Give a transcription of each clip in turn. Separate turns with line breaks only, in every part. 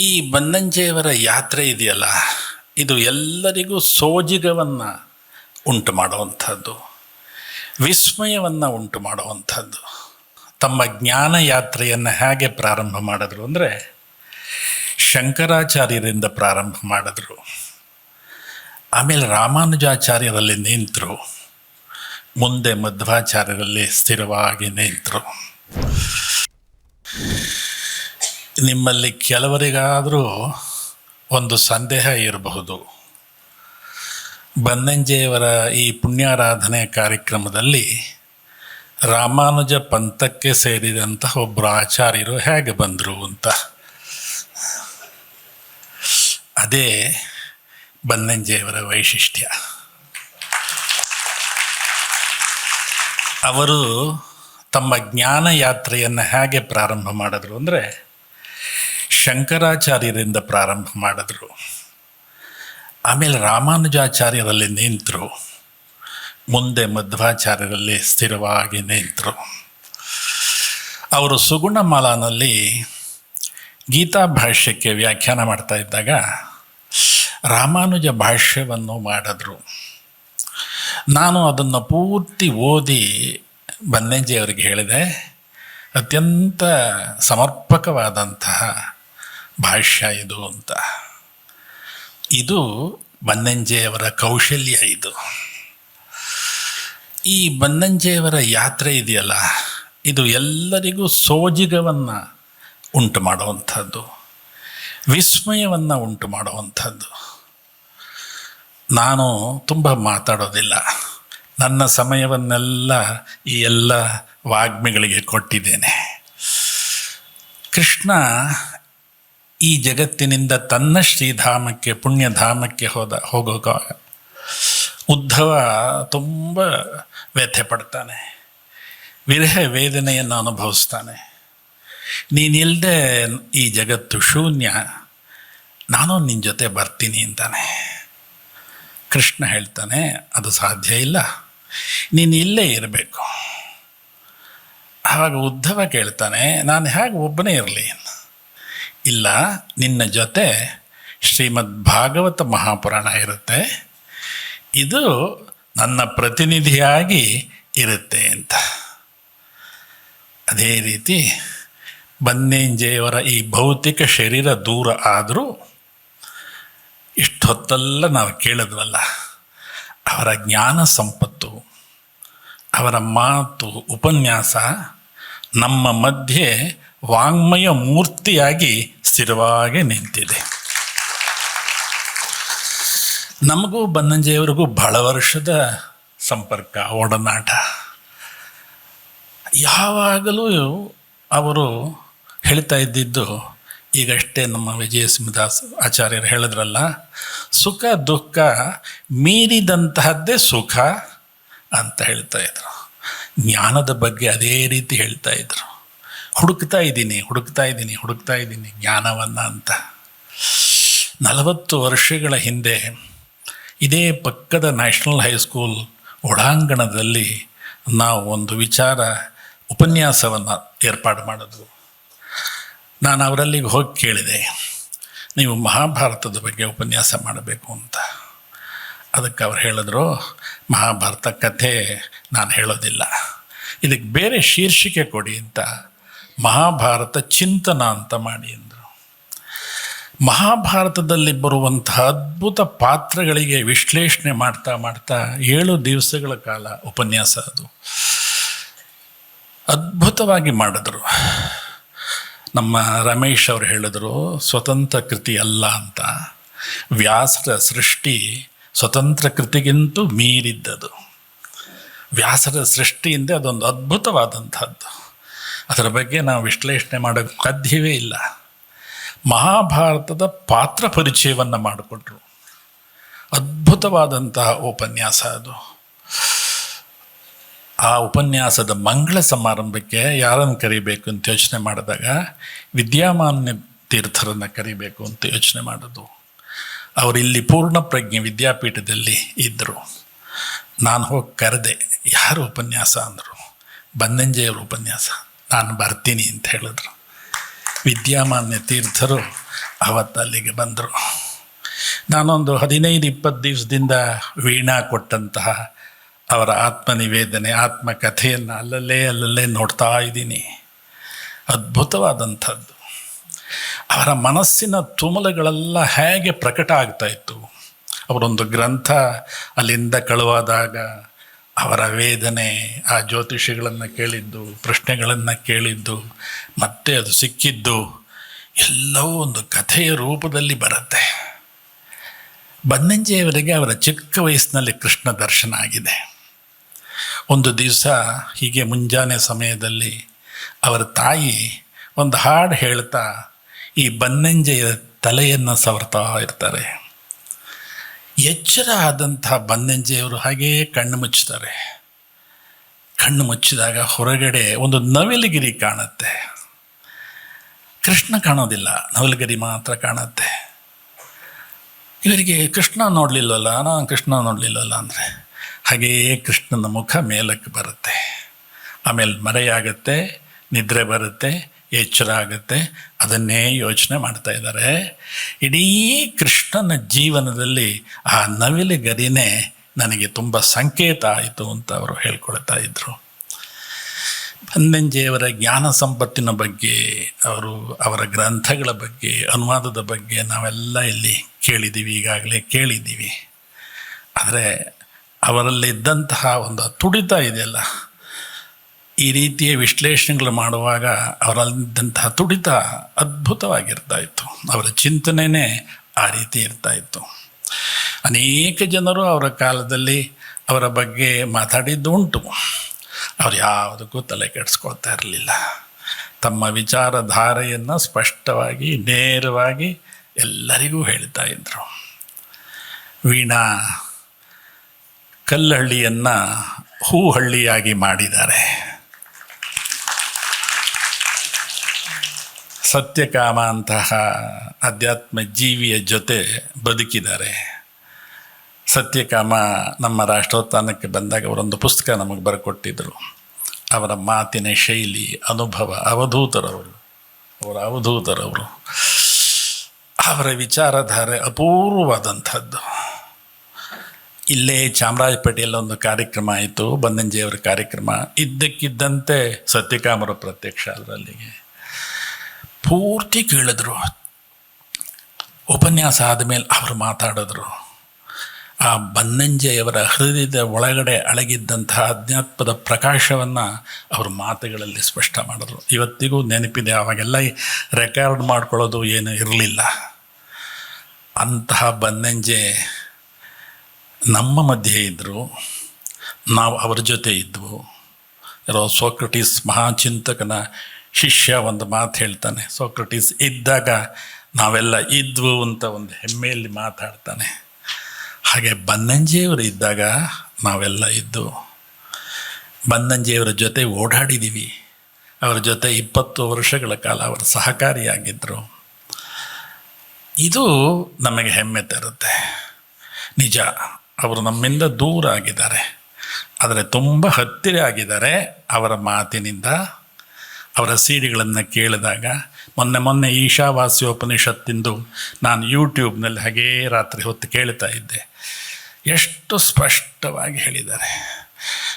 ಈ ಬನ್ನಂಜೆಯವರ ಯಾತ್ರೆ ಇದೆಯಲ್ಲ, ಇದು ಎಲ್ಲರಿಗೂ ಸೋಜಿಗವನ್ನು ಉಂಟು ಮಾಡುವಂಥದ್ದು, ವಿಸ್ಮಯವನ್ನು ಉಂಟು ಮಾಡುವಂಥದ್ದು. ತಮ್ಮ ಜ್ಞಾನ ಯಾತ್ರೆಯನ್ನು ಹೇಗೆ ಪ್ರಾರಂಭ ಮಾಡಿದ್ರು ಅಂದರೆ, ಶಂಕರಾಚಾರ್ಯರಿಂದ ಪ್ರಾರಂಭ ಮಾಡಿದ್ರು. ಆಮೇಲೆ ರಾಮಾನುಜಾಚಾರ್ಯರಲ್ಲಿ ನಿಂತರು, ಮುಂದೆ ಮಧ್ವಾಚಾರ್ಯರಲ್ಲಿ ಸ್ಥಿರವಾಗಿ ನಿಂತರು. ನಿಮ್ಮಲ್ಲಿ ಕೆಲವರಿಗಾದರೂ ಒಂದು ಸಂದೇಹ ಇರಬಹುದು. ಬನ್ನಂಜೆಯವರ ಈ ಪುಣ್ಯಾರಾಧನೆ ಕಾರ್ಯಕ್ರಮದಲ್ಲಿ ರಾಮಾನುಜ ಪಂಥಕ್ಕೆ ಸೇರಿದಂತಹ ಒಬ್ಬರು ಆಚಾರ್ಯರು ಹೇಗೆ ಬಂದರು ಅಂತ. ಅದೇ ಬನ್ನಂಜೆಯವರ ವೈಶಿಷ್ಟ್ಯ. ಅವರು ತಮ್ಮ ಜ್ಞಾನ ಯಾತ್ರೆಯನ್ನು ಹೇಗೆ ಪ್ರಾರಂಭ ಮಾಡಿದ್ರು ಅಂದರೆ ಶಂಕರಾಚಾರ್ಯರಿಂದ ಪ್ರಾರಂಭ ಮಾಡಿದ್ರು. ಆಮೇಲೆ ರಾಮಾನುಜಾಚಾರ್ಯರಲ್ಲಿ ನಿಂತರು. ಮುಂದೆ ಮಧ್ವಾಚಾರ್ಯರಲ್ಲಿ ಸ್ಥಿರವಾಗಿ ನಿಂತರು. ಅವರು ಸುಗುಣಮಾಲಾನಲ್ಲಿ ಗೀತಾ ಭಾಷ್ಯಕ್ಕೆ ವ್ಯಾಖ್ಯಾನ ಮಾಡ್ತಾ ಇದ್ದಾಗ ರಾಮಾನುಜ ಭಾಷ್ಯವನ್ನು ಮಾಡಿದ್ರು. ನಾನು ಅದನ್ನು ಪೂರ್ತಿ ಓದಿ ಬನ್ನಂಜಿಯವರಿಗೆ ಹೇಳಿದೆ. ಅತ್ಯಂತ ಸಮರ್ಪಕವಾದಂತಹ ಭಾಷ್ಯ ಇದು ಅಂತ. ಇದು ಬನ್ನಂಜೆಯವರ ಕೌಶಲ್ಯ ಇದು. ಈ ಬನ್ನಂಜೆಯವರ ಯಾತ್ರೆ ಇದೆಯಲ್ಲ, ಇದು ಎಲ್ಲರಿಗೂ ಸೋಜಿಗವನ್ನು ಉಂಟು ಮಾಡುವಂಥದ್ದು, ವಿಸ್ಮಯವನ್ನು ಉಂಟು ಮಾಡುವಂಥದ್ದು. ನಾನು ತುಂಬ ಮಾತಾಡೋದಿಲ್ಲ. ನನ್ನ ಸಮಯವನ್ನೆಲ್ಲ ಈ ಎಲ್ಲ ವಾಗ್ಮಿಗಳಿಗೆ ಕೊಟ್ಟಿದ್ದೇನೆ. ಕೃಷ್ಣ ಈ ಜಗತ್ತಿನಿಂದ ತನ್ನ ಶ್ರೀಧಾಮಕ್ಕೆ, ಪುಣ್ಯಧಾಮಕ್ಕೆ ಹೋದ, ಹೋಗೋಕ ಉದ್ಧವ ತುಂಬ ವ್ಯಥೆ ಪಡ್ತಾನೆ. ವಿರಹ ವೇದನೆಯನ್ನು ಅನುಭವಿಸ್ತಾನೆ. ನೀನಿಲ್ಲದೆ ಈ ಜಗತ್ತು ಶೂನ್ಯ, ನಾನು ನಿನ್ನ ಜೊತೆ ಬರ್ತೀನಿ ಅಂತಾನೆ. ಕೃಷ್ಣ ಹೇಳ್ತಾನೆ, ಅದು ಸಾಧ್ಯ ಇಲ್ಲ, ನೀನು ಇಲ್ಲೇ ಇರಬೇಕು. ಆವಾಗ ಉದ್ಧವ ಕೇಳ್ತಾನೆ, ನಾನು ಹೇಗೆ ಒಬ್ಬನೇ ಇರಲಿ ಇಲ್ಲ, ನಿನ್ನ ಜೊತೆ ಶ್ರೀಮದ್ ಭಾಗವತ ಮಹಾಪುರಾಣ ಇರುತ್ತೆ. ಇದು ನನ್ನ ಪ್ರತಿನಿಧಿಯಾಗಿ ಇರುತ್ತೆ ಅಂತ. ಅದೇ ರೀತಿ ಬನ್ನೇಂಜೆಯವರ ಈ ಭೌತಿಕ ಶರೀರ ದೂರ ಆದರೂ ಇಷ್ಟೊತ್ತಲ್ಲ ನಾವು ಕೇಳಿದ್ವಲ್ಲ, ಅವರ ಜ್ಞಾನ ಸಂಪತ್ತು, ಅವರ ಮಾತು, ಉಪನ್ಯಾಸ ನಮ್ಮ ಮಧ್ಯೆ ವಾಂಗ್ಮಯ ಮೂರ್ತಿಯಾಗಿ ಸ್ಥಿರವಾಗಿ ನಿಂತಿದೆ. ನಮಗೂ ಬನ್ನಂಜೆಯವರಿಗೂ ಬಹಳ ವರ್ಷದ ಸಂಪರ್ಕ, ಒಡನಾಟ. ಯಾವಾಗಲೂ ಅವರು ಹೇಳ್ತಾ ಇದ್ದಿದ್ದು, ಈಗಷ್ಟೇ ನಮ್ಮ ವಿಜಯ ಸಿಂಹದಾಸ್ ಆಚಾರ್ಯರು ಹೇಳಿದ್ರಲ್ಲ, ಸುಖ, ದುಃಖ ಮೀರಿದಂತಹದ್ದೇ ಸುಖ ಅಂತ ಹೇಳ್ತಾ ಇದ್ರು. ಜ್ಞಾನದ ಬಗ್ಗೆ ಅದೇ ರೀತಿ ಹೇಳ್ತಾ ಇದ್ರು. ಹುಡುಕ್ತಾ ಇದ್ದೀನಿ ಹುಡುಕ್ತಾ ಇದ್ದೀನಿ ಹುಡುಕ್ತಾ ಇದ್ದೀನಿ ಜ್ಞಾನವನ್ನು ಅಂತ. ನಲವತ್ತು ವರ್ಷಗಳ ಹಿಂದೆ ಇದೇ ಪಕ್ಕದ ನ್ಯಾಷನಲ್ ಹೈಸ್ಕೂಲ್ ಒಳಾಂಗಣದಲ್ಲಿ ನಾವು ಒಂದು ವಿಚಾರ ಉಪನ್ಯಾಸವನ್ನು ಏರ್ಪಾಡು ಮಾಡಿದ್ವು. ನಾನು ಅವರಲ್ಲಿಗೆ ಹೋಗಿ ಕೇಳಿದೆ, ನೀವು ಮಹಾಭಾರತದ ಬಗ್ಗೆ ಉಪನ್ಯಾಸ ಮಾಡಬೇಕು ಅಂತ. ಅದಕ್ಕೆ ಅವ್ರು ಹೇಳಿದ್ರು, ಮಹಾಭಾರತ ಕಥೆ ನಾನು ಹೇಳೋದಿಲ್ಲ. ಇದಕ್ಕೆ ಬೇರೆ ಶೀರ್ಷಿಕೆ ಕೊಡಿ ಅಂತ ಮಹಾಭಾರತ ಚಿಂತನ ಅಂತ ಮಾಡಿ ಅಂದರು. ಮಹಾಭಾರತದಲ್ಲಿ ಬರುವಂತಹ ಅದ್ಭುತ ಪಾತ್ರಗಳಿಗೆ ವಿಶ್ಲೇಷಣೆ ಮಾಡ್ತಾ ಮಾಡ್ತಾ ಏಳು ದಿವಸಗಳ ಕಾಲ ಉಪನ್ಯಾಸ ಅದು. ಅದ್ಭುತವಾಗಿ ಮಾಡಿದ್ರು. ನಮ್ಮ ರಮೇಶ್ ಅವರು ಹೇಳಿದ್ರು, ಸ್ವತಂತ್ರ ಕೃತಿ ಅಲ್ಲ ಅಂತ. ವ್ಯಾಸರ ಸೃಷ್ಟಿ ಸ್ವತಂತ್ರ ಕೃತಿಗಿಂತೂ ಮೀರಿದ್ದದು. ವ್ಯಾಸರ ಸೃಷ್ಟಿಯಿಂದ ಅದೊಂದು ಅದ್ಭುತವಾದಂಥದ್ದು ಅದರ ಬಗ್ಗೆ ನಾವು ವಿಶ್ಲೇಷಣೆ ಮಾಡೋಕ್ಕೆ ಸಾಧ್ಯವೇ ಇಲ್ಲ. ಮಹಾಭಾರತದ ಪಾತ್ರ ಪರಿಚಯವನ್ನು ಮಾಡಿಕೊಟ್ರು. ಅದ್ಭುತವಾದಂತಹ ಉಪನ್ಯಾಸ ಅದು. ಆ ಉಪನ್ಯಾಸದ ಮಂಗಳ ಸಮಾರಂಭಕ್ಕೆ ಯಾರನ್ನು ಕರಿಬೇಕು ಅಂತ ಯೋಚನೆ ಮಾಡಿದಾಗ ವಿದ್ಯಾಮಾನ್ಯ ತೀರ್ಥರನ್ನು ಕರಿಬೇಕು ಅಂತ ಯೋಚನೆ ಮಾಡೋದು ಅವರು ಇಲ್ಲಿ ಪೂರ್ಣ ಪ್ರಜ್ಞೆ ವಿದ್ಯಾಪೀಠದಲ್ಲಿ ಇದ್ದರು ನಾನು ಹೋಗಿ ಕರೆದೆ, ಯಾರು ಉಪನ್ಯಾಸ ಅಂದರು? ಬನ್ನಂಜೆಯವ್ರ ಉಪನ್ಯಾಸ. ನಾನು ಬರ್ತೀನಿ ಅಂತ ಹೇಳಿದ್ರು. ವಿದ್ಯಾಮಾನ್ಯ ತೀರ್ಥರು ಅವತ್ತು ಅಲ್ಲಿಗೆ ಬಂದರು. ನಾನೊಂದು ಹದಿನೈದು ಇಪ್ಪತ್ತು ದಿವಸದಿಂದ ವೀಣಾ ಕೊಟ್ಟಂತಹ ಅವರ ಆತ್ಮನಿವೇದನೆ, ಆತ್ಮಕಥೆಯನ್ನು ಅಲ್ಲಲ್ಲೇ ಅಲ್ಲಲ್ಲೇ ನೋಡ್ತಾ ಇದ್ದೀನಿ. ಅದ್ಭುತವಾದಂಥದ್ದು. ಅವರ ಮನಸ್ಸಿನ ತುಮಲಗಳೆಲ್ಲ ಹೇಗೆ ಪ್ರಕಟ ಆಗ್ತಾಯಿತ್ತು ಅವರೊಂದು ಗ್ರಂಥ ಅಲ್ಲಿಂದ ಕಳುವಾದಾಗ ಅವರ ವೇದನೆ, ಆ ಜ್ಯೋತಿಷಿಗಳನ್ನು ಕೇಳಿದ್ದು, ಪ್ರಶ್ನೆಗಳನ್ನು ಕೇಳಿದ್ದು, ಮತ್ತೆ ಅದು ಸಿಕ್ಕಿದ್ದು, ಎಲ್ಲವೂ ಒಂದು ಕಥೆಯ ರೂಪದಲ್ಲಿ ಬರುತ್ತೆ. ಬನ್ನಂಜೆಯವರೆಗೆ ಅವರ ಚಿಕ್ಕ ವಯಸ್ಸಿನಲ್ಲಿ ಕೃಷ್ಣ ದರ್ಶನ ಆಗಿದೆ. ಒಂದು ದಿವಸ ಹೀಗೆ ಮುಂಜಾನೆ ಸಮಯದಲ್ಲಿ ಅವರ ತಾಯಿ ಒಂದು ಹಾಡು ಹೇಳ್ತಾ ಈ ಬನ್ನಂಜೆಯ ತಲೆಯನ್ನು ಸವರ್ತಾ ಇರ್ತಾರೆ. ಎಚ್ಚರ ಆದಂತಹ ಬಂದೆಂಜೆಯವರು ಹಾಗೆಯೇ ಕಣ್ಣು ಮುಚ್ಚುತ್ತಾರೆ ಕಣ್ಣು ಮುಚ್ಚಿದಾಗ ಹೊರಗಡೆ ಒಂದು ನವಿಲುಗಿರಿ ಕಾಣುತ್ತೆ. ಕೃಷ್ಣ ಕಾಣೋದಿಲ್ಲ, ನವಲಗಿರಿ ಮಾತ್ರ ಕಾಣುತ್ತೆ. ಇವರಿಗೆ ಕೃಷ್ಣ ನೋಡಲಿಲ್ಲವಲ್ಲ ನಾನು ಕೃಷ್ಣ ನೋಡಲಿಲ್ಲಲ್ಲ ಅಂದರೆ? ಹಾಗೆಯೇ ಕೃಷ್ಣನ ಮುಖ ಮೇಲಕ್ಕೆ ಬರುತ್ತೆ. ಆಮೇಲೆ ಮರೆಯಾಗುತ್ತೆ, ನಿದ್ರೆ ಬರುತ್ತೆ ಎಚ್ಚರ ಆಗುತ್ತೆ ಅದನ್ನೇ ಯೋಚನೆ ಮಾಡ್ತಾ ಇದ್ದಾರೆ. ಇಡೀ ಕೃಷ್ಣನ ಜೀವನದಲ್ಲಿ ಆ ನವಿಲು ಗರಿನೇ ನನಗೆ ತುಂಬ ಸಂಕೇತ ಆಯಿತು ಅಂತ ಅವರು ಹೇಳ್ಕೊಳ್ತಾ ಇದ್ದರು ಪನ್ನಂಜೆಯವರ ಜ್ಞಾನ ಸಂಪತ್ತಿನ ಬಗ್ಗೆ, ಅವರು ಅವರ ಗ್ರಂಥಗಳ ಬಗ್ಗೆ, ಅನುವಾದದ ಬಗ್ಗೆ ನಾವೆಲ್ಲ ಇಲ್ಲಿ ಕೇಳಿದ್ದೀವಿ, ಈಗಾಗಲೇ ಕೇಳಿದ್ದೀವಿ. ಆದರೆ ಅವರಲ್ಲಿದ್ದಂತಹ ಒಂದು ತುಡಿತ ಇದೆಯಲ್ಲ ಈ ರೀತಿಯ ವಿಶ್ಲೇಷಣೆಗಳು ಮಾಡುವಾಗ ಅವರಲ್ಲಿದ್ದಂತಹ ತುಡಿತ ಅದ್ಭುತವಾಗಿರ್ತಾ ಇತ್ತು ಅವರ ಚಿಂತನೆಯೇ ಆ ರೀತಿ ಇರ್ತಾ ಇತ್ತು ಅನೇಕ ಜನರು ಅವರ ಕಾಲದಲ್ಲಿ ಅವರ ಬಗ್ಗೆ ಮಾತಾಡಿದ್ದು ಉಂಟು ಅವ್ರು ಯಾವುದಕ್ಕೂ ತಲೆ ಕೆಡಿಸ್ಕೊಳ್ತಾ ಇರಲಿಲ್ಲ. ತಮ್ಮ ವಿಚಾರಧಾರೆಯನ್ನು ಸ್ಪಷ್ಟವಾಗಿ, ನೇರವಾಗಿ ಎಲ್ಲರಿಗೂ ಹೇಳ್ತಾ ಇದ್ದರು ವೀಣಾ ಕಲ್ಲಹಳ್ಳಿಯನ್ನು ಹೂಹಳ್ಳಿಯಾಗಿ ಮಾಡಿದ್ದಾರೆ. ಸತ್ಯಕಾಮ ಅಂತಹ ಅಧ್ಯಾತ್ಮ ಜೀವಿಯ ಜೊತೆ ಬದುಕಿದ್ದಾರೆ. ಸತ್ಯಕಾಮ ನಮ್ಮ ರಾಷ್ಟ್ರೋತ್ಥಾನಕ್ಕೆ ಬಂದಾಗ ಅವರೊಂದು ಪುಸ್ತಕ ನಮಗೆ ಬರ್ಕೊಟ್ಟಿದ್ದರು ಅವರ ಮಾತಿನ ಶೈಲಿ, ಅನುಭವ, ಅವಧೂತರವರು, ಅವರ ಅವಧೂತರವರು. ಅವರ ವಿಚಾರಧಾರೆ ಅಪೂರ್ವವಾದಂಥದ್ದು. ಇಲ್ಲೇ ಚಾಮರಾಜಪೇಟೆಯಲ್ಲಿ ಒಂದು ಕಾರ್ಯಕ್ರಮ ಆಯಿತು ಬಂದಂಜೆಯವರ ಕಾರ್ಯಕ್ರಮ. ಇದ್ದಕ್ಕಿದ್ದಂತೆ ಸತ್ಯಕಾಮರ ಪ್ರತ್ಯಕ್ಷ ಅದರಲ್ಲಿಗೆ. ಪೂರ್ತಿ ಕೇಳಿದ್ರು. ಉಪನ್ಯಾಸ ಆದಮೇಲೆ ಅವರು ಮಾತಾಡಿದ್ರು. ಆ ಬನ್ನಂಜೆಯವರ ಹೃದಯದ ಒಳಗಡೆ ಅಳಗಿದ್ದಂತಹ ಅಧ್ಯಾತ್ಮದ ಪ್ರಕಾಶವನ್ನು ಅವ್ರ ಮಾತುಗಳಲ್ಲಿ ಸ್ಪಷ್ಟ ಮಾಡಿದ್ರು. ಇವತ್ತಿಗೂ ನೆನಪಿದೆ ಅವಾಗೆಲ್ಲ ರೆಕಾರ್ಡ್ ಮಾಡ್ಕೊಳ್ಳೋದು ಏನು ಇರಲಿಲ್ಲ. ಅಂತಹ ಬನ್ನಂಜೆ ನಮ್ಮ ಮಧ್ಯೆ ಇದ್ದರು ನಾವು ಅವರ ಜೊತೆ ಇದ್ವು. ಯಾರೋ ಸೋಕ್ರಟೀಸ್ ಮಹಾಚಿಂತಕನ ಶಿಷ್ಯ ಒಂದು ಮಾತು ಹೇಳ್ತಾನೆ, ಸೋಕ್ರಟೀಸ್, ಇದ್ದಾಗ ನಾವೆಲ್ಲ ಇದ್ವು ಅಂತ ಒಂದು ಹೆಮ್ಮೆಯಲ್ಲಿ ಮಾತಾಡ್ತಾನೆ. ಹಾಗೆ ಬನ್ನಂಜಿಯವರು ಇದ್ದಾಗ ನಾವೆಲ್ಲ ಇದ್ದು, ಬನ್ನಂಜಿಯವರ ಜೊತೆ ಓಡಾಡಿದ್ದೀವಿ ಅವರ ಜೊತೆ ಇಪ್ಪತ್ತು ವರ್ಷಗಳ ಕಾಲ ಅವರು ಸಹಕಾರಿಯಾಗಿದ್ದರು ಇದು ನಮಗೆ ಹೆಮ್ಮೆ ತರುತ್ತೆ. ನಿಜ, ಅವರು ನಮ್ಮಿಂದ ದೂರ ಆಗಿದ್ದಾರೆ. ಆದರೆ ತುಂಬ ಹತ್ತಿರ ಆಗಿದ್ದಾರೆ ಅವರ ಮಾತಿನಿಂದ ಅವರ ಸೀಡಿಗಳನ್ನು ಕೇಳಿದಾಗ, ಮೊನ್ನೆ ಮೊನ್ನೆ ಈಶಾವಾಸ್ಯೋಪನಿಷತ್ತಿಂದು ನಾನು ಯೂಟ್ಯೂಬ್ನಲ್ಲಿ ಹಾಗೇ ರಾತ್ರಿ ಹೊತ್ತು ಕೇಳ್ತಾ ಇದ್ದೆ. ಎಷ್ಟು ಸ್ಪಷ್ಟವಾಗಿ ಹೇಳಿದ್ದಾರೆ.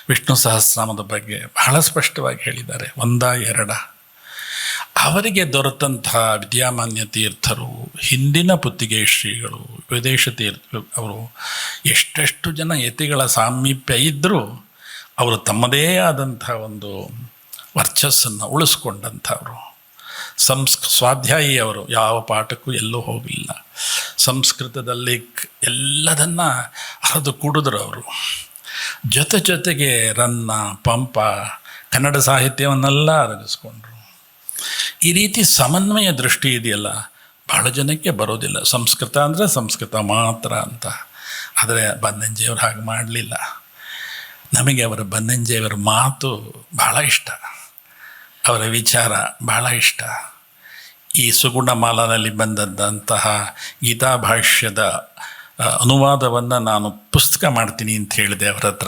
ವಿಷ್ಣು ಸಹಸ್ರನಾಮದ ಬಗ್ಗೆ ಬಹಳ ಸ್ಪಷ್ಟವಾಗಿ ಹೇಳಿದ್ದಾರೆ. ಒಂದ ಎರಡ. ಅವರಿಗೆ ದೊರೆತಂತಹ ವಿದ್ಯಾಮಾನ್ಯ ತೀರ್ಥರು, ಹಿಂದಿನ ಪುತ್ತಿಗೆ ಶ್ರೀಗಳು, ವಿದೇಶ ತೀರ್ಥ ಅವರು ಎಷ್ಟೆಷ್ಟು ಜನ ಯತಿಗಳ ಸಾಮೀಪ್ಯ ಇದ್ದರೂ ಅವರು ತಮ್ಮದೇ ಆದಂಥ ಒಂದು ವರ್ಚಸ್ಸನ್ನು ಉಳಿಸ್ಕೊಂಡಂಥವ್ರು. ಸಂಸ್, ಸ್ವಾಧ್ಯಾಯಿಯವರು ಯಾವ ಪಾಠಕ್ಕೂ ಎಲ್ಲೂ ಹೋಗಿಲ್ಲ. ಸಂಸ್ಕೃತದಲ್ಲಿ ಎಲ್ಲದನ್ನ ಹರಿದು ಕುಡಿದ್ರು ಅವರು. ಜೊತೆ ಜೊತೆಗೆ ರನ್ನ, ಪಂಪ, ಕನ್ನಡ ಸಾಹಿತ್ಯವನ್ನೆಲ್ಲ ಅರಗಿಸ್ಕೊಂಡ್ರು. ಈ ರೀತಿ ಸಮನ್ವಯ ದೃಷ್ಟಿ ಇದೆಯಲ್ಲ, ಬಹಳ ಜನಕ್ಕೆ ಬರೋದಿಲ್ಲ. ಸಂಸ್ಕೃತ ಅಂದರೆ ಸಂಸ್ಕೃತ ಮಾತ್ರ ಅಂತ. ಆದರೆ ಬನ್ನಂಜಿಯವರು ಹಾಗೆ ಮಾಡಲಿಲ್ಲ. ನಮಗೆ ಅವರ ಬನ್ನಂಜಿಯವರ ಮಾತು ಬಹಳ ಇಷ್ಟ. ಅವರ ವಿಚಾರ ಬಹಳ ಇಷ್ಟ. ಈ ಸುಗುಣ ಮಾಲನಲ್ಲಿ ಬಂದದ್ದಂತಹ ಗೀತಾಭಾಷ್ಯದ ಆ, ಅನುವಾದವನ್ನು ನಾನು ಪುಸ್ತಕ ಮಾಡ್ತೀನಿ ಅಂತ ಹೇಳಿದೆ ಅವರ ಹತ್ರ.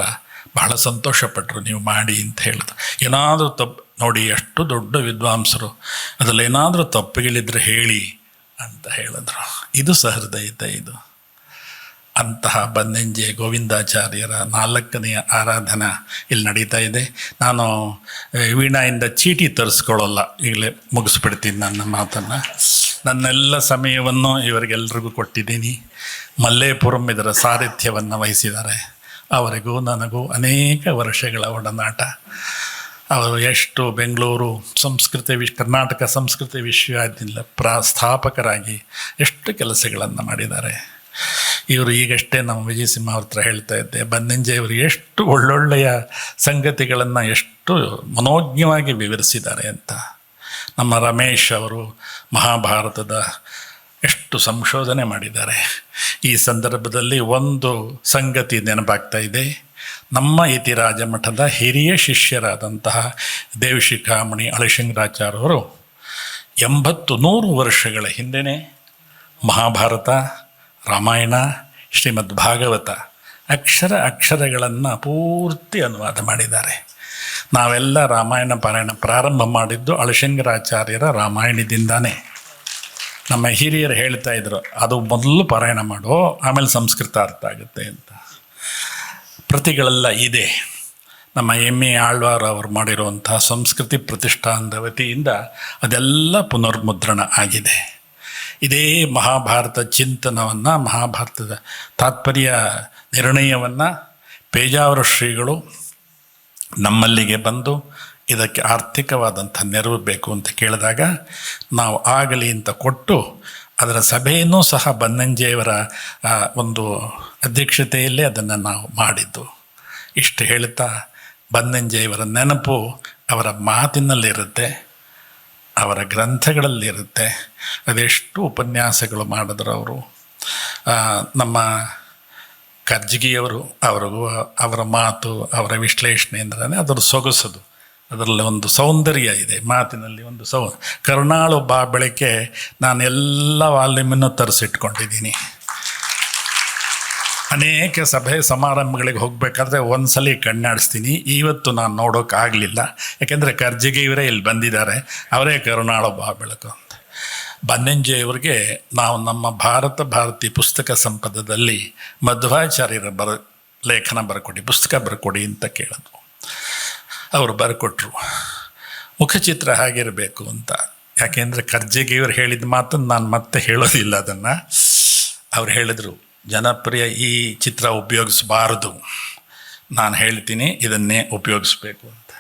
ಬಹಳ ಸಂತೋಷಪಟ್ಟರು ನೀವು ಮಾಡಿ ಅಂತ ಹೇಳಿದ್ರು. ಏನಾದರೂ ತಪ್ಪು ನೋಡಿ ಎಷ್ಟು ದೊಡ್ಡ ವಿದ್ವಾಂಸರು. ಅದರಲ್ಲಿ ಏನಾದರೂ ತಪ್ಪುಗಳಿದ್ರೆ ಹೇಳಿ ಅಂತ ಹೇಳಿದ್ರು. ಇದು ಸಹೃದಯತೆ ಇದು. ಅಂತಹ ಬನ್ನಂಜೆ ಗೋವಿಂದಾಚಾರ್ಯರ ನಾಲ್ಕನೆಯ ಆರಾಧನಾ ಇಲ್ಲಿ ನಡೀತಾ ಇದೆ. ನಾನು ವೀಣಾಯಿಂದ ಚೀಟಿ ತರಿಸ್ಕೊಳ್ಳಲ್ಲ, ಈಗಲೇ ಮುಗಿಸ್ಬಿಡ್ತೀನಿ ನನ್ನ ಮಾತನ್ನು. ನನ್ನೆಲ್ಲ ಸಮಯವನ್ನು ಇವರಿಗೆಲ್ಲರಿಗೂ ಕೊಟ್ಟಿದ್ದೀನಿ. ಮಲ್ಲೇಪುರಂ ಇದರ ಸಾರಥ್ಯವನ್ನು ವಹಿಸಿದ್ದಾರೆ. ಅವರಿಗೂ ನನಗೂ ಅನೇಕ ವರ್ಷಗಳ ಒಡನಾಟ. ಅವರು ಎಷ್ಟು ಬೆಂಗಳೂರು ಸಂಸ್ಕೃತಿ ವಿಶ್, ಕರ್ನಾಟಕ ಸಂಸ್ಕೃತಿ ವಿಶ್ವವಿದ್ಯಾಲಯ ಪ್ರಾಸ್ಥಾಪಕರಾಗಿ ಎಷ್ಟು ಕೆಲಸಗಳನ್ನು ಮಾಡಿದ್ದಾರೆ. ಇವರು ಈಗಷ್ಟೇ ನಮ್ಮ ವಿಜಯ್ ಸಿಂಹ ಹತ್ರ ಹೇಳ್ತಾ ಇದ್ದೆ ಬನ್ನಂಜೆ ಅವರು ಎಷ್ಟು ಒಳ್ಳೊಳ್ಳೆಯ ಸಂಗತಿಗಳನ್ನು ಎಷ್ಟು ಮನೋಜ್ಞವಾಗಿ ವಿವರಿಸಿದ್ದಾರೆ ಅಂತ. ನಮ್ಮ ರಮೇಶ್ ಅವರು ಮಹಾಭಾರತದ ಎಷ್ಟು ಸಂಶೋಧನೆ ಮಾಡಿದ್ದಾರೆ. ಈ ಸಂದರ್ಭದಲ್ಲಿ ಒಂದು ಸಂಗತಿ ನೆನಪಾಗ್ತಾ ಇದೆ. ನಮ್ಮ ಇತಿರಾಜ ಮಠದ ಹಿರಿಯ ಶಿಷ್ಯರಾದಂತಹ ದೇವಶಿಖಾಮಣಿ ಅಳಶಂಕರಾಚಾರ್ಯ ಅವರು ಎಂಬತ್ತು ನೂರು ವರ್ಷಗಳ ಹಿಂದೆಯೇ ಮಹಾಭಾರತ ರಾಮಾಯಣ ಶ್ರೀಮದ್ ಭಾಗವತ ಅಕ್ಷರ ಅಕ್ಷರಗಳನ್ನು ಪೂರ್ತಿ ಅನುವಾದ ಮಾಡಿದ್ದಾರೆ. ನಾವೆಲ್ಲ ರಾಮಾಯಣ ಪಾರಾಯಣ ಪ್ರಾರಂಭ ಮಾಡಿದ್ದು ಅಳಶಂಕರಾಚಾರ್ಯರ ರಾಮಾಯಣದಿಂದಾನೇ. ನಮ್ಮ ಹಿರಿಯರು ಹೇಳ್ತಾ ಇದ್ರು, ಅದು ಮೊದಲು ಪಾರಾಯಣ ಮಾಡೋ, ಆಮೇಲೆ ಸಂಸ್ಕೃತ ಅರ್ಥ ಆಗುತ್ತೆ ಅಂತ. ಪ್ರತಿಗಳೆಲ್ಲ ಇದೆ. ನಮ್ಮ ಎಂ ಎ ಆಳ್ವಾರ್ ಅವರು ಮಾಡಿರುವಂತಹ ಸಂಸ್ಕೃತಿ ಪ್ರತಿಷ್ಠಾನದ ವತಿಯಿಂದ ಅದೆಲ್ಲ ಪುನರ್ಮುದ್ರಣ ಆಗಿದೆ. ಇದೇ ಮಹಾಭಾರತ ಚಿಂತನವನ್ನು, ಮಹಾಭಾರತದ ತಾತ್ಪರ್ಯ ನಿರ್ಣಯವನ್ನು ಪೇಜಾವರ ಶ್ರೀಗಳು ನಮ್ಮಲ್ಲಿಗೆ ಬಂದು ಇದಕ್ಕೆ ಆರ್ಥಿಕವಾದಂಥ ನೆರವು ಬೇಕು ಅಂತ ಕೇಳಿದಾಗ ನಾವು ಆಗಲಿ ಅಂತ ಕೊಟ್ಟು ಅದರ ಸಭೆಯನ್ನು ಸಹ ಬನ್ನಂಜೆಯವರ ಒಂದು ಅಧ್ಯಕ್ಷತೆಯಲ್ಲೇ ಅದನ್ನು ನಾವು ಮಾಡಿದ್ದು. ಇಷ್ಟು ಹೇಳ್ತಾ ಬನ್ನಂಜೆಯವರ ನೆನಪು ಅವರ ಮಾತಿನಲ್ಲಿರುತ್ತೆ. ಅವರ ಗ್ರಂಥಗಳಲ್ಲಿರುತ್ತೆ. ಅದೆಷ್ಟು ಉಪನ್ಯಾಸಗಳು ಮಾಡಿದ್ರು ಅವರು. ನಮ್ಮ ಕರ್ಜಿಗಿಯವರು ಅವ್ರಿಗೂ ಅವರ ಮಾತು, ಅವರ ವಿಶ್ಲೇಷಣೆ ಅಂದ್ರೆ ಅದರ ಸೊಗಸದು. ಅದರಲ್ಲಿ ಒಂದು ಸೌಂದರ್ಯ ಇದೆ, ಮಾತಿನಲ್ಲಿ ಒಂದು ಸೌ, ಕರುಣಾಳು ಬಾ, ಬೆಳಕೆ ನಾನು ಎಲ್ಲ ವಾಲ್ಯೂಮನ್ನು ತರಿಸಿಟ್ಕೊಂಡಿದ್ದೀನಿ. ಅನೇಕ ಸಭೆ ಸಮಾರಂಭಗಳಿಗೆ ಹೋಗಬೇಕಾದ್ರೆ ಒಂದ್ಸಲಿ ಕಣ್ಣಾಡಿಸ್ತೀನಿ. ಇವತ್ತು ನಾನು ನೋಡೋಕ್ಕಾಗಲಿಲ್ಲ ಯಾಕೆಂದರೆ ಕರ್ಜಿಗೆ ಇವರೇ ಇಲ್ಲಿ ಬಂದಿದ್ದಾರೆ. ಅವರೇ ಕರುಣಾಳು ಬಾ ಬೆಳಕು ಅಂತ ಬನ್ನಂಜೆಯವರಿಗೆ ನಾವು ನಮ್ಮ ಭಾರತ ಭಾರತಿ ಪುಸ್ತಕ ಸಂಪದದಲ್ಲಿ ಮಧ್ವಾಚಾರ್ಯರ ಬರ, ಲೇಖನ ಬರ್ಕೊಡಿ, ಪುಸ್ತಕ ಬರ್ಕೊಡಿ ಅಂತ ಕೇಳಿದ್ರು. ಅವರು ಬರ್ಕೊಟ್ರು. ಮುಖಚಿತ್ರ ಹಾಗಿರಬೇಕು ಅಂತ. ಯಾಕೆಂದರೆ ಕರ್ಜಿಗೆಯವರು ಹೇಳಿದ ಮಾತನ್ನು ನಾನು ಮತ್ತೆ ಹೇಳೋದಿಲ್ಲ ಅದನ್ನು. ಅವ್ರು ಹೇಳಿದರು ಜನಪ್ರಿಯ ಈ ಚಿತ್ರ ಉಪಯೋಗಿಸಬಾರದು. ನಾನು ಹೇಳ್ತೀನಿ ಇದನ್ನೇ ಉಪಯೋಗಿಸ್ಬೇಕು ಅಂತ.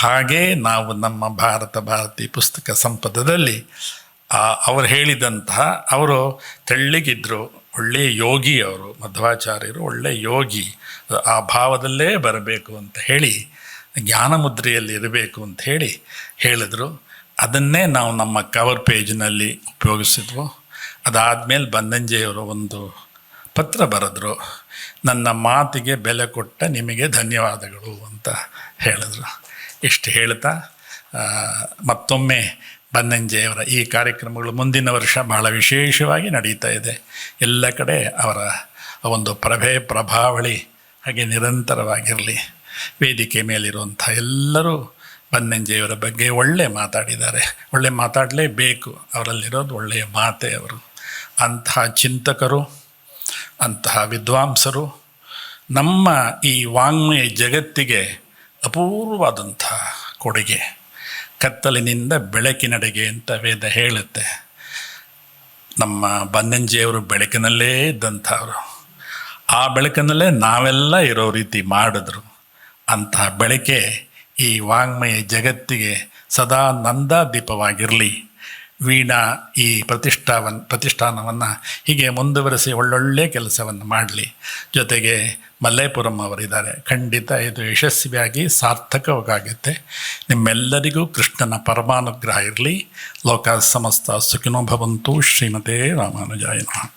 ಹಾಗೇ ನಾವು ನಮ್ಮ ಭಾರತ ಭಾರತಿ ಪುಸ್ತಕ ಸಂಪದದಲ್ಲಿ ಅವರು ಹೇಳಿದಂತಹ, ಅವರು ತೆಳ್ಳಿಗಿದ್ದರು ಒಳ್ಳೆಯ ಯೋಗಿ ಅವರು ಮಧ್ವಾಚಾರ್ಯರು ಒಳ್ಳೆಯ ಯೋಗಿ, ಆ ಭಾವದಲ್ಲೇ ಬರಬೇಕು ಅಂತ ಹೇಳಿ, ಜ್ಞಾನಮುದ್ರೆಯಲ್ಲಿ ಇರಬೇಕು ಅಂತ ಹೇಳಿ ಹೇಳಿದ್ರು. ಅದನ್ನೇ ನಾವು ನಮ್ಮ ಕವರ್ ಪೇಜ್ನಲ್ಲಿ ಉಪಯೋಗಿಸಿದ್ವು. ಅದಾದಮೇಲೆ ಬಂದಂಜೆಯವರು ಒಂದು ಪತ್ರ ಬರೆದ್ರು, ನನ್ನ ಮಾತಿಗೆ ಬೆಲೆ ಕೊಟ್ಟ ನಿಮಗೆ ಧನ್ಯವಾದಗಳು ಅಂತ ಹೇಳಿದ್ರು. ಇಷ್ಟು ಹೇಳ್ತಾ ಮತ್ತೊಮ್ಮೆ ಬನ್ನಂಜೆಯವರ ಈ ಕಾರ್ಯಕ್ರಮಗಳು ಮುಂದಿನ ವರ್ಷ ಬಹಳ ವಿಶೇಷವಾಗಿ ನಡೀತಾ ಇದೆ. ಎಲ್ಲ ಕಡೆ ಅವರ ಒಂದು ಪ್ರಭೆ, ಪ್ರಭಾವಳಿ ಹಾಗೆ ನಿರಂತರವಾಗಿರಲಿ. ವೇದಿಕೆ ಮೇಲಿರುವಂಥ ಎಲ್ಲರೂ ಬನ್ನಂಜೆಯವರ ಬಗ್ಗೆ ಒಳ್ಳೆ ಮಾತಾಡಿದ್ದಾರೆ. ಒಳ್ಳೆ ಮಾತಾಡಲೇಬೇಕು. ಅವರಲ್ಲಿರೋದು ಒಳ್ಳೆಯ ಮಾತೆ ಅವರು. ಅಂತಹ ಚಿಂತಕರು ಅಂತಹ ವಿದ್ವಾಂಸರು ನಮ್ಮ ಈ ವಾಂಗ್ಮಯ ಜಗತ್ತಿಗೆ ಅಪೂರ್ವವಾದಂಥ ಕೊಡುಗೆ, ಕತ್ತಲಿನಿಂದ ಬೆಳಕಿನಡೆಗೆ ಅಂತ ವೇದ ಹೇಳುತ್ತೆ. ನಮ್ಮ ಬನ್ನಂಜಿಯವರು ಬೆಳಕಿನಲ್ಲೇ ಇದ್ದಂಥವ್ರು. ಆ ಬೆಳಕಿನಲ್ಲೇ ನಾವೆಲ್ಲ ಇರೋ ರೀತಿ ಮಾಡಿದ್ರು. ಅಂತಹ ಬೆಳಕೆ ಈ ವಾಂಗ್ಮಯ ಜಗತ್ತಿಗೆ ಸದಾ ನಂದಾದೀಪವಾಗಿರಲಿ. ವೀಣಾ ಈ ಪ್ರತಿಷ್ಠಾವನ್, ಪ್ರತಿಷ್ಠಾನವನ್ನು ಹೀಗೆ ಮುಂದುವರೆಸಿ ಒಳ್ಳೊಳ್ಳೆ ಕೆಲಸವನ್ನು ಮಾಡಲಿ. ಜೊತೆಗೆ ಮಲ್ಲೇಪುರಂ ಅವರಿದ್ದಾರೆ. ಖಂಡಿತ ಇದು ಯಶಸ್ವಿಯಾಗಿ ಸಾರ್ಥಕವಾಗುತ್ತೆ. ನಿಮ್ಮೆಲ್ಲರಿಗೂ ಕೃಷ್ಣನ ಪರಮಾನುಗ್ರಹ ಇರಲಿ. ಲೋಕ ಸಮಸ್ತ ಸುಖಿನೋ ಭವಂತು. ಶ್ರೀಮತೇ ರಾಮಾನುಜಾಯ ನಮಃ.